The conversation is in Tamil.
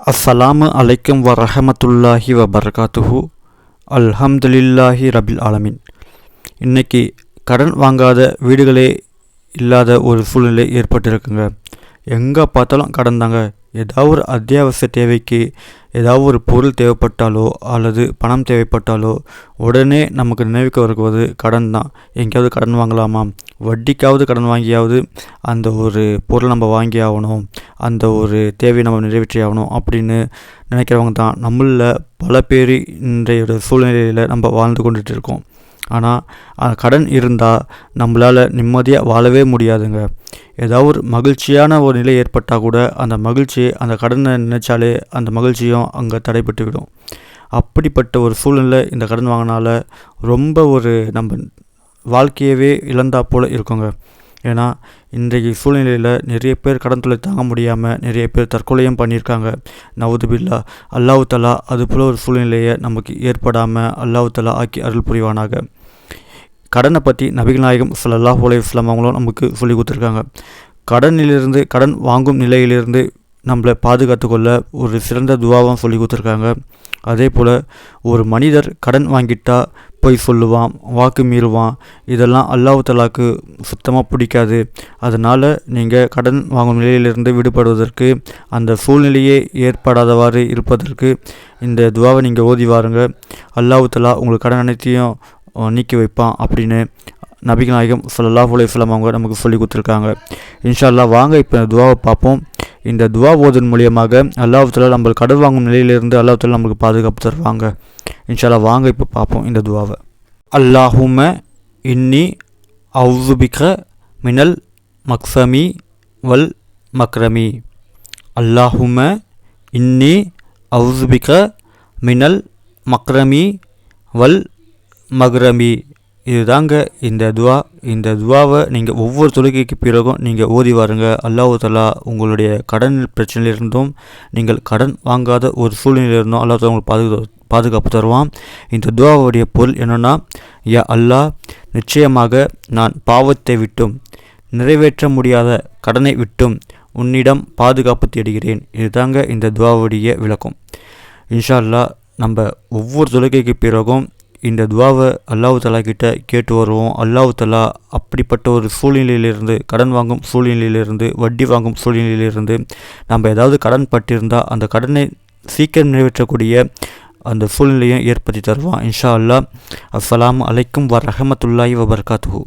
அஸ்ஸலாமு அலைக்கும் வரஹமத்துல்லாஹி வபர்காத்துஹு அல்ஹம்துலில்லாஹி ரபில் ஆலமின் இன்னைக்கு கடன் வாங்காத வீடுகளே இல்லாத ஒரு சூழ்நிலை ஏற்பட்டிருக்குங்க. எங்கே பார்த்தாலும் கடன் தாங்க. ஏதாவது ஒரு அத்தியாவசிய தேவைக்கு ஏதாவது ஒரு பொருள் தேவைப்பட்டாலோ அல்லது பணம் தேவைப்பட்டாலோ உடனே நமக்கு நினைவுக்கு வருவது கடன் தான். எங்கேயாவது கடன் வாங்கலாமா? வட்டிக்காவது கடன் வாங்கியாவது அந்த ஒரு பொருள் நம்ம வாங்கி ஆகணும் அந்த ஒரு தேவையை நம்ம நிறைவேற்றி ஆகணும் அப்படின்னு நினைக்கிறவங்க தான். நம்மளில் பல பேர் இன்றைய சூழ்நிலையில் நம்ம வாழ்ந்து கொண்டுட்டு இருக்கோம் ஆனால் கடன் இருந்தால் நம்மளால் நிம்மதியாக வாழவே முடியாதுங்க. ஏதாவது ஒரு மகிழ்ச்சியான ஒரு நிலை ஏற்பட்டால் கூட அந்த மகிழ்ச்சி அந்த கடனை நினச்சாலே அந்த மகிழ்ச்சியும் அங்கே தடைப்பட்டு விடும் அப்படிப்பட்ட ஒரு சூழ்நிலை இந்த கடன் வாங்கினால ரொம்ப ஒரு நம்ம வாழ்க்கையவே இழந்தா போல் இருக்குங்க. ஏன்னா இன்றைக்கு சூழ்நிலையில் நிறைய பேர் கடன் தொழில் தாங்க முடியாமல் நிறைய பேர் தற்கொலையும் பண்ணியிருக்காங்க. நவுதுபில்லா அல்லாஹு தலா அது போல் ஒரு சூழ்நிலையை நமக்கு ஏற்படாமல் அல்லாஹு தலா ஆக்கி அருள் புரிவானாக. கடனை பற்றி நபிகள் நாயகம் ஸல்லல்லாஹு அலைஹி வஸல்லம் அவங்களும் நமக்கு சொல்லி கொடுத்துருக்காங்க. கடனிலிருந்து கடன் வாங்கும் நிலையிலிருந்து நம்மளை பாதுகாத்துக்கொள்ள ஒரு சிறந்த துவாவும் சொல்லி கொடுத்துருக்காங்க. அதே போல் ஒரு மனிதர் கடன் வாங்கிட்டா போய் சொல்லுவான் வாக்கு மீறுவான். இதெல்லாம் அல்லாஹ் தலாக்கு சுத்தமாக பிடிக்காது. அதனால் நீங்கள் கடன் வாங்கும் நிலையிலிருந்து விடுபடுவதற்கு அந்த சூழ்நிலையே ஏற்படாதவாறு இருப்பதற்கு இந்த துவாவை நீங்கள் ஓதி வாருங்க. அல்லாஹ் தலா உங்களுக்கு கடன் அனைத்தையும் நீக்கி வைப்பான் அப்படின்னு நபிகள் நாயகம் ஸல்லல்லாஹு அலைஹி அவங்க நமக்கு சொல்லி கொடுத்துருக்காங்க. இன்ஷா அல்லாஹ் வாங்க இப்போ துவாவை பார்ப்போம். இந்த துவா ஓதன் மூலியமாக அல்லாஹால நம்ம கடன் வாங்கும் நிலையிலிருந்து அல்லாஹால நம்மளுக்கு பாதுகாப்பு தருவாங்க. இன்ஷா வாங்க இப்போ பார்ப்போம் இந்த துவாவை. அல்லாஹும இன்னி அவுதுபிக மினல் மக்சமி வல் மக்ரமி. அல்லாஹும இன்னி அவுதுபிக மினல் மக்ரமி வல் மக்ரமி. இதுதாங்க இந்த துவா. இந்த துவாவை நீங்கள் ஒவ்வொரு தொழுகைக்கு பிறகும் நீங்கள் ஓதி வாருங்க. அல்லாஹு தலா உங்களுடைய கடன் பிரச்சனையிலிருந்தும் நீங்கள் கடன் வாங்காத ஒரு சூழ்நிலையிலிருந்தும் அல்லாஹ் தலா உங்களுக்கு பாதுகா பாதுகாப்பு தருவான். இந்த துவாவுடைய பொருள் என்னென்னா யா அல்லாஹ் நிச்சயமாக நான் பாவத்தை விட்டும் நிறைவேற்ற முடியாத கடனை விட்டும் உன்னிடம் பாதுகாப்பு தேடுகிறேன். இதுதாங்க இந்த துவாவுடைய விளக்கம். இன்ஷா அல்லாஹ் நம்ம ஒவ்வொரு தொழுகைக்கு பிறகும் இந்த துவாவை அல்லாஹு தலா கிட்ட கேட்டு வருவோம். அல்லாஹு தலா அப்படிப்பட்ட ஒரு சூழ்நிலையிலிருந்து கடன் வாங்கும் சூழ்நிலையிலிருந்து வட்டி வாங்கும் சூழ்நிலையிலிருந்து நம்ம ஏதாவது கடன் பட்டிருந்தால் அந்த கடனை சீக்கிரம் நிறைவேற்றக்கூடிய அந்த சூழ்நிலையும் ஏற்படுத்தி தருவான். இன்ஷா அல்லா அஸ்லாம் அலைக்கும் வ ரஹமத்துல்லாஹி வபர்காத்து